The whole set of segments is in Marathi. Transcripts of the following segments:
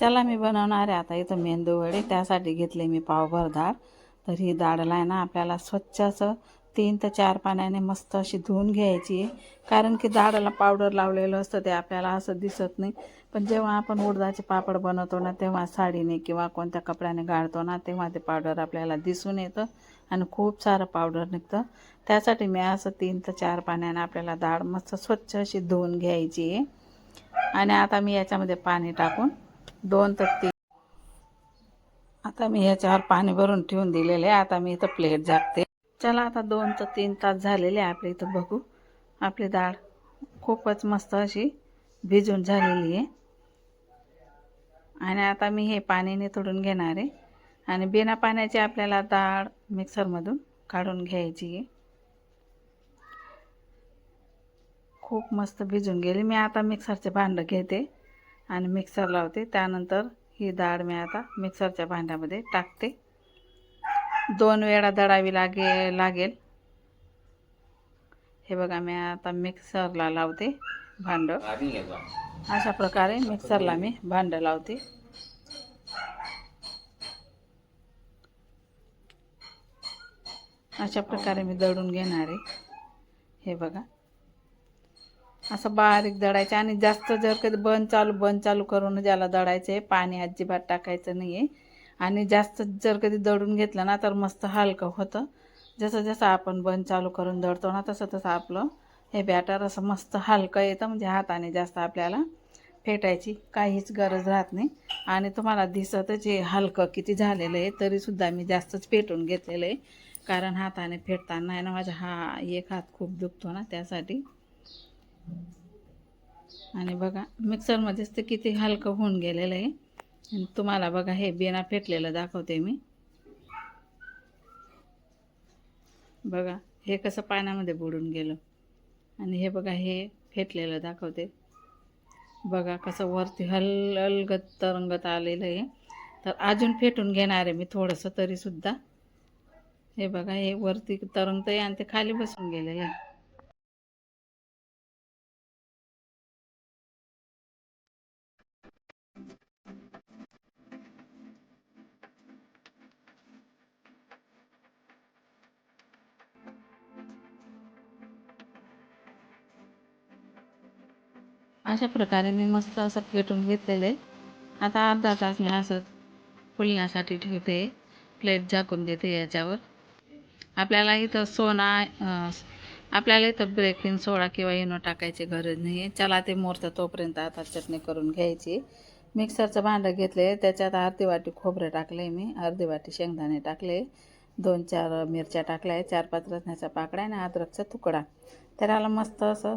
चला मी बनवणार आहे आता इथं मेंदू वडे. त्यासाठी घेतले मी पावभर डाळ तर ही डाळला आहे ना आपल्याला स्वच्छ असं तीन ते चार पाण्याने मस्त अशी धुवून घ्यायची आहे. कारण की डाळाला पावडर लावलेलं असतं ते आपल्याला असं दिसत नाही. पण जेव्हा आपण उडदाचे पापड बनवतो ना तेव्हा साडीने किंवा कोणत्या कपड्याने गाळतो ना तेव्हा ते पावडर आपल्याला दिसून येतं आणि खूप सारं पावडर निघतं. त्यासाठी मी असं तीन ते चार पाण्याने आपल्याला डाळ मस्त स्वच्छ अशी धुवून घ्यायची आहे. आणि आता मी याच्यामध्ये पाणी टाकून दोन ते तीन. आता मी ह्याच्यावर पाणी भरून ठेवून दिलेले आहे. आता मी इथं प्लेट झाकते. चला आता दोन ते तीन तास झालेले आहे आपल्या इथं बघू. आपली डाळ खूपच मस्त अशी भिजून झालेली आहे. आणि आता मी हे पाणीने तोडून घेणार आहे. आणि बिना पाण्याची आपल्याला डाळ मिक्सरमधून काढून घ्यायची आहे. खूप मस्त भिजून गेली. मी आता मिक्सरचे भांडं घेते. आणि मिक्सर लावते. त्यानंतर ही डाळ मी आता मिक्सरच्या भांड्यामध्ये टाकते. दोन वेळा दळावी लागे लागेल. हे बघा मी आता मिक्सरला लावते भांडं. अशा प्रकारे मिक्सरला मी भांडं लावते. अशा प्रकारे मी दळून घेणार. आहे हे बघा. असं बारीक दडायचं आणि जास्त जर कधी बंद चालू बंद चालू करून ज्याला दडायचं आहे पाणी अजिबात टाकायचं नाही आहे आणि जास्त जर कधी दळून घेतलं ना तर मस्त हलकं होतं. जसं जसं आपण बंद चालू करून दडतो ना तसं तसं आपलं हे बॅटर असं मस्त हलकं येतं म्हणजे हाताने जास्त आपल्याला फेटायची काहीच गरज राहत नाही. आणि तुम्हाला दिसतच हे हलकं किती झालेलं आहे तरीसुद्धा मी जास्तच फेटून घेतलेलं आहे. कारण हाताने फेटताना आहे ना माझा हा एक हात खूप दुखतो ना त्यासाठी आणि बघा मिक्सरमध्येच ते किती हलकं होऊन गेलेलं आहे. आणि तुम्हाला बघा हे बिना फेटलेलं दाखवते मी. बघा हे कसं पाण्यामध्ये बुडून गेलं. आणि हे बघा हे फेटलेलं दाखवते. बघा कसं वरती हल अलगत तरंगत आलेलं आहे. तर अजून फेटून घेणार आहे मी थोडंसं तरीसुद्धा. हे बघा हे वरती तरंगतं आहे आणि ते खाली बसून गेलेलं आहे. अशा प्रकारे मी मस्त असं पेटून घेतलेलं. आहे आता अर्धा तास मी असं फुलण्यासाठी ठेवते. प्लेट झाकून देते याच्यावर. आपल्याला इथं सोना आपल्याला इथं ब्रेकिंग सोडा किंवा इनो टाकायची गरज नाही आहे चला ते मोरतं तोपर्यंत आता चटणी करून घ्यायची. मिक्सरचं भांडं घेतले. त्याच्यात अर्धी वाटी खोबरं टाकले मी. अर्धी वाटी शेंगदाणे टाकले. दोन चार मिरच्या टाकल्या. आहे चार पाच रसण्याचा पाकळा आणि अद्रकचा तुकडा. त्याला मस्त असं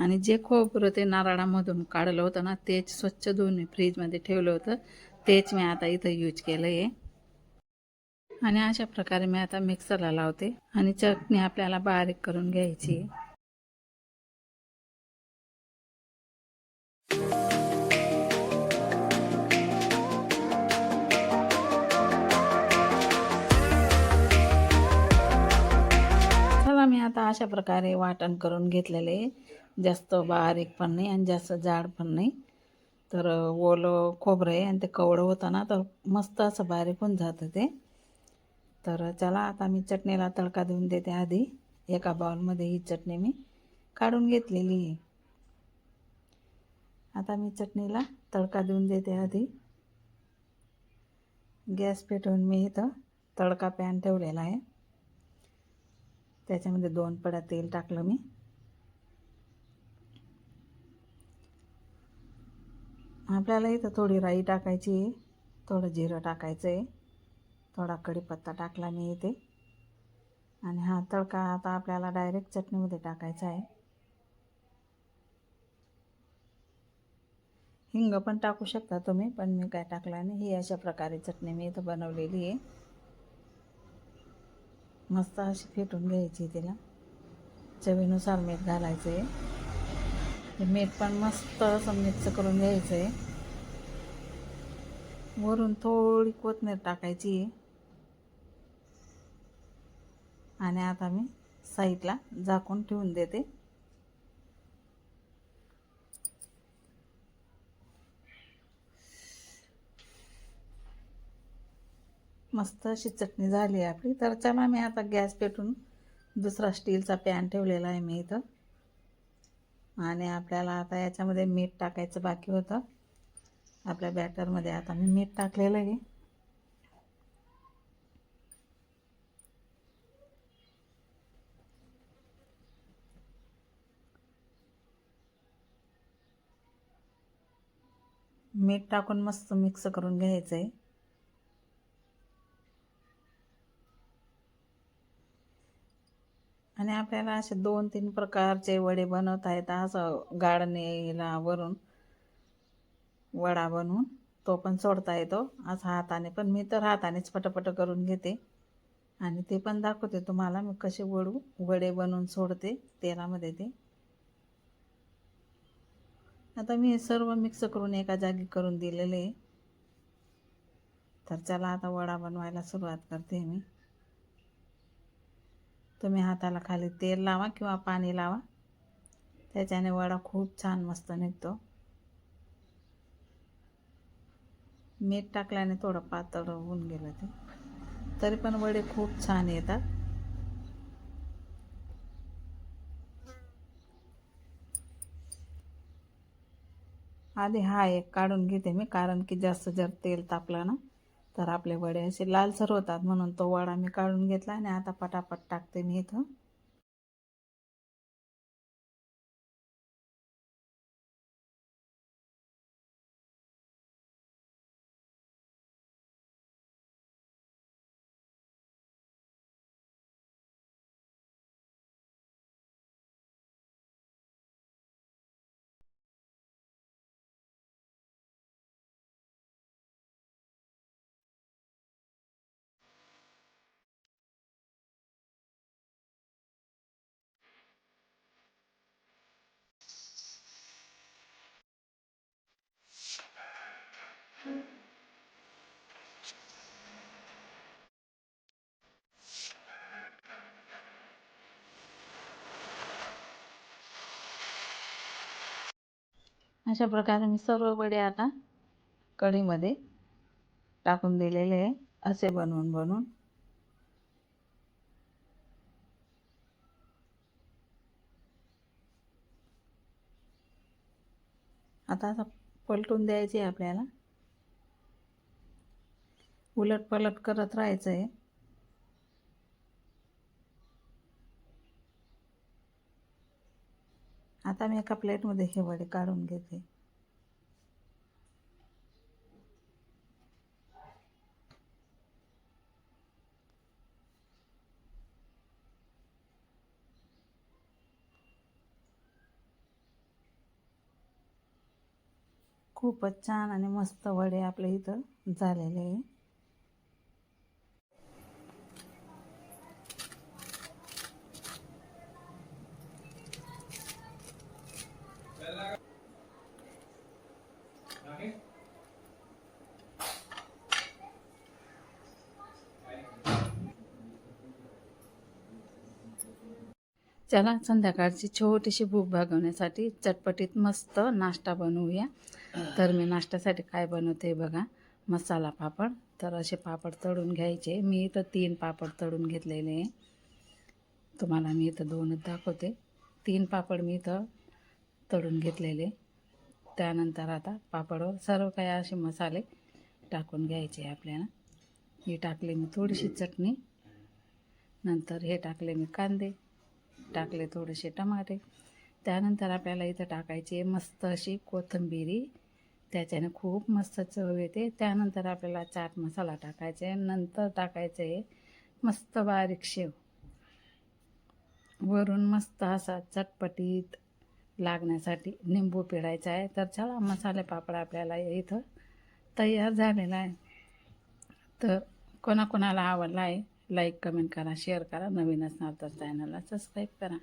आणि जे खोबरं ते नारळामधून काढलं होतं ना तेच स्वच्छ धुवून मी फ्रीजमध्ये ठेवलं होतं. तेच मी आता इथं यूज केलं आहे आणि अशा प्रकारे मी आता मिक्सरला लावते आणि चटणी आपल्याला बारीक करून घ्यायची. आता अशा प्रकारे वाटण करून घेतलेले जास्त बारीक पण नाही आणि जास्त जाड पण नाही. तर ओलं खोबरं आहे आणि ते कवडं होतं ना तर मस्त असं बारीक होऊन जातं ते. तर चला आता मी चटणीला तडका देऊन देते आधी. एका बाउलमध्ये ही चटणी मी काढून घेतलेली आहे. आता मी चटणीला तडका देऊन देते आधी. गॅस पेटवून मी इथं तडका पॅन ठेवलेला आहे. त्याच्यामध्ये दोन पडा तेल टाकलं मी. आपल्याला इथं थोडी राई टाकायची आहे. थोडं जिरं टाकायचं आहे थोडा कढीपत्ता टाकला मी इथे. आणि हा तडका आता आपल्याला डायरेक्ट चटणीमध्ये टाकायचा आहे. हिंग पण टाकू शकता तुम्ही पण मी काय टाकला नाही. ही अशा प्रकारे चटणी मी इथं बनवलेली आहे. मस्त अशी फेटून घ्यायची तिला. चवीनुसार मीठ घालायचं आहे मीठ पण मस्त असं मिक्स करून घ्यायचं आहे वरून थोडी कोथमीर टाकायची. आहे आणि आता मी साईडला झाकून ठेवून देते. मस्त अशी चटणी झाली आहे आपली. तर चला मी आता गॅस पेटून दुसरा स्टीलचा पॅन ठेवलेला आहे मी इथं. आणि आपल्याला आता याच्यामध्ये मीठ टाकायचं बाकी होतं. आपल्या बॅटरमध्ये आता मी मीठ टाकलेलं आहे. मीठ टाकून मस्त मिक्स करून घ्यायचं आहे आणि आपल्याला असे दोन तीन प्रकारचे वडे बनवता येतात. असं गाडणीला वरून वडा बनवून तो पण सोडता येतो. असं हाताने पण मी तर हातानेच पटपट करून घेते. आणि ते पण दाखवते तुम्हाला. मी कसे वडू वडे बनवून सोडते तेलामध्ये ते. आता मी हे सर्व मिक्स करून एका जागी करून दिलेले तर चला आता वडा बनवायला सुरुवात करते मी. तुम्ही हाताला खाली तेल लावा किंवा पाणी लावा. त्याच्याने वडा खूप छान मस्त निघतो. मीठ टाकल्याने थोडं पातळ होऊन गेलं ते. तरी पण वडे खूप छान येतात. आधी हा एक काढून घेते मी कारण की जास्त जर तेल तापलं ना तर आपले वडे असे लालसर होतात म्हणून तो वडा मी काढून घेतला आणि आता पटापट टाकते मी इथं. अशा प्रकारे मी सर्व वडे आता कढीमध्ये टाकून दिलेले आहे. असे बनवून बनवून. आता असं पलटून द्यायचे आपल्याला. उलट पलट करत राहायचं आहे आता मी एका प्लेटमध्ये हे वडे काढून घेते. खूपच छान आणि मस्त वडे आपल्या इथं झालेले आहे. चला संध्याकाळची छोटीशी भूक भागवण्यासाठी चटपटीत मस्त नाश्ता बनवूया. तर मी नाश्त्यासाठी काय बनवते बघा मसाला पापड. तर असे पापड तळून घ्यायचे. मी इथं तीन पापड तळून घेतलेले आहे. तुम्हाला मी इथं दोनच दाखवते. तीन पापड मी इथं तळून घेतलेले त्यानंतर आता पापडवर सर्व काही असे मसाले टाकून घ्यायचे आपल्याला. ही टाकले मी थोडीशी चटणी. नंतर हे टाकले मी कांदे. टाकले थोडेसे टमाटे. त्यानंतर आपल्याला इथं टाकायची मस्त अशी कोथिंबिरी. त्याच्याने खूप मस्त चव येते. त्यानंतर आपल्याला चाट मसाला टाकायचा आहे. नंतर टाकायचं आहे मस्त बारीक शेव. वरून मस्त असा चटपटीत लागण्यासाठी निंबू पिळायचा आहे. तर चला मसाले पापड आपल्याला इथं तयार झालेला आहे. तर कोणाकोणाला आवडला आहे लाईक कमेंट करा शेअर करा. नवीन असणार तर चॅनलला सबस्क्राईब करा.